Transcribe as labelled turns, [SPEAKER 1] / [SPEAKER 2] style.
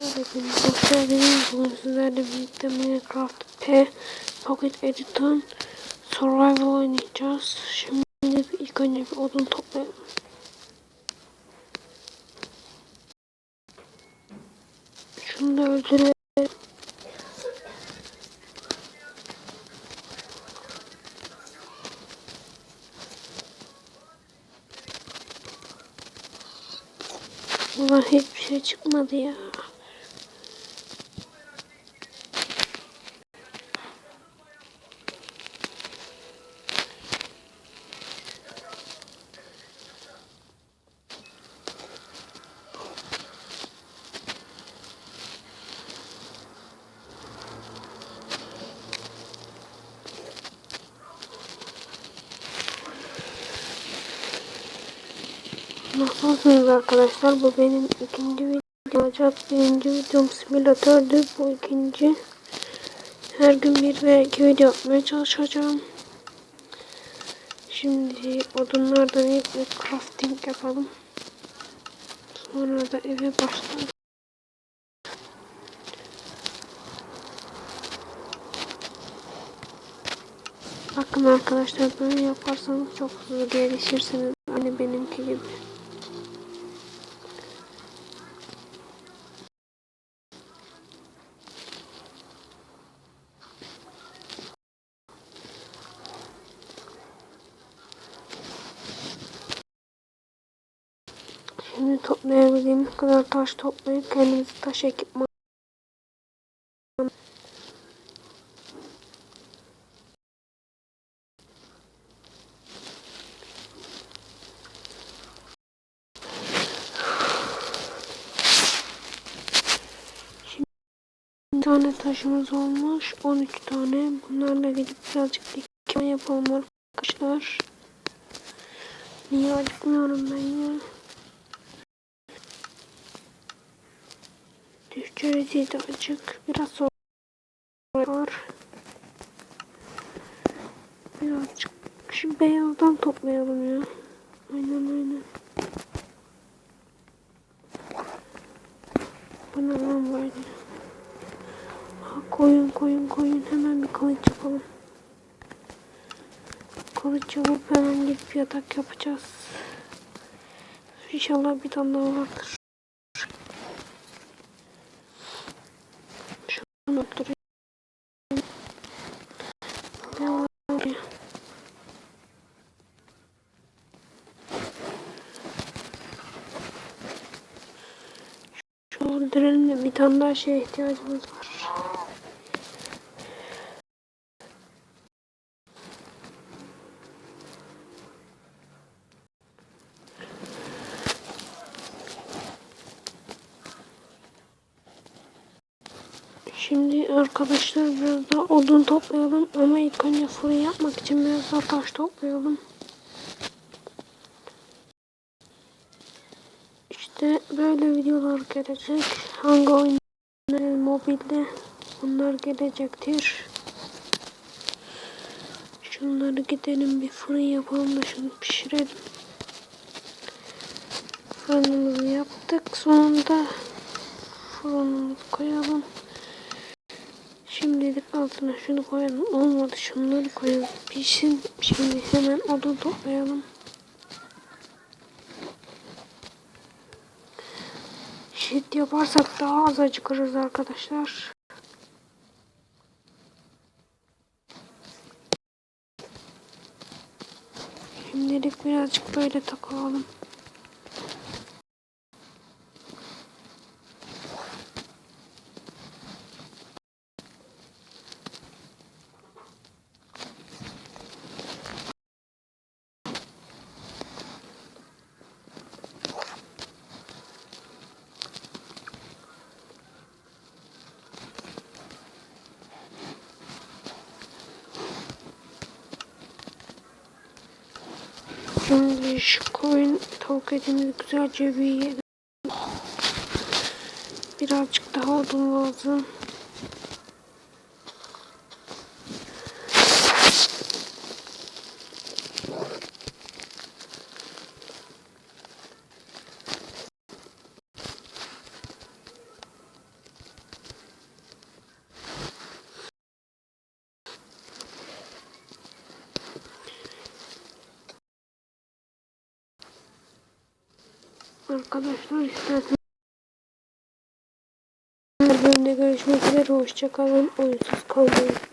[SPEAKER 1] Hepiniz hoş geldiniz. Bugün sizlerle birlikte Minecraft P Pocket Edition Survival oynayacağız. Şimdi ilk önce bir odun toplayalım. Şunu da öldürelim. Ulan hiçbir şey çıkmadı ya. Nasılsınız arkadaşlar? Bu benim ikinci video olacak. Birinci videom simülatördü. Bu ikinci. Her gün bir ve iki video yapmaya çalışacağım. Şimdi odunlardan ilk bir crafting yapalım. Sonra da eve başlayalım. Bakın arkadaşlar böyle yaparsanız çok hızlı gelişirsiniz. Hani benimki gibi. Şimdi toplayabildiğimiz kadar taş toplayıp kendimize taş ekipman Bir tane taşımız olmuş. 13 tane. Bunlarla gidip birazcık dikkat yapalım arkadaşlar. Niye acıkmıyorum ben ya? Düşürücü de açık. Biraz sonra. Birazcık şu beyazdan toplayalım ya. Aynen aynen. Bu ne lan böyle? Ha, koyun koyun koyun hemen bir kılıç yapalım. Kılıç yapıp hemen gidip yatak yapacağız. İnşallah bir tane daha vardır. Şunu oturayım. Şu öldürelim de bir tane daha şeye ihtiyacımız var. Şimdi arkadaşlar biraz daha odun toplayalım ama ilk önce fırın yapmak için biraz daha taş toplayalım. İşte böyle videolar gelecek. Hangi oyunlar mobilde bunlar gelecektir. Şunları gidelim bir fırın yapalım da şunu pişirelim. Fırınımızı yaptık. Sonunda fırınımızı koyalım. Şimdilik altına şunu koyalım. Olmadı şunları koyalım. Pişsin. Şimdi hemen odun toplayalım. Şit yaparsak daha az acıkırız arkadaşlar. Şimdilik birazcık böyle takılalım. Şimdi şu koyun tavuk etini güzelce bir yiyelim. Birazcık daha odun lazım. Arkadaşlar isterseniz bölümde görüşmek üzere. Hoşçakalın. Oyunsuz kalmayın.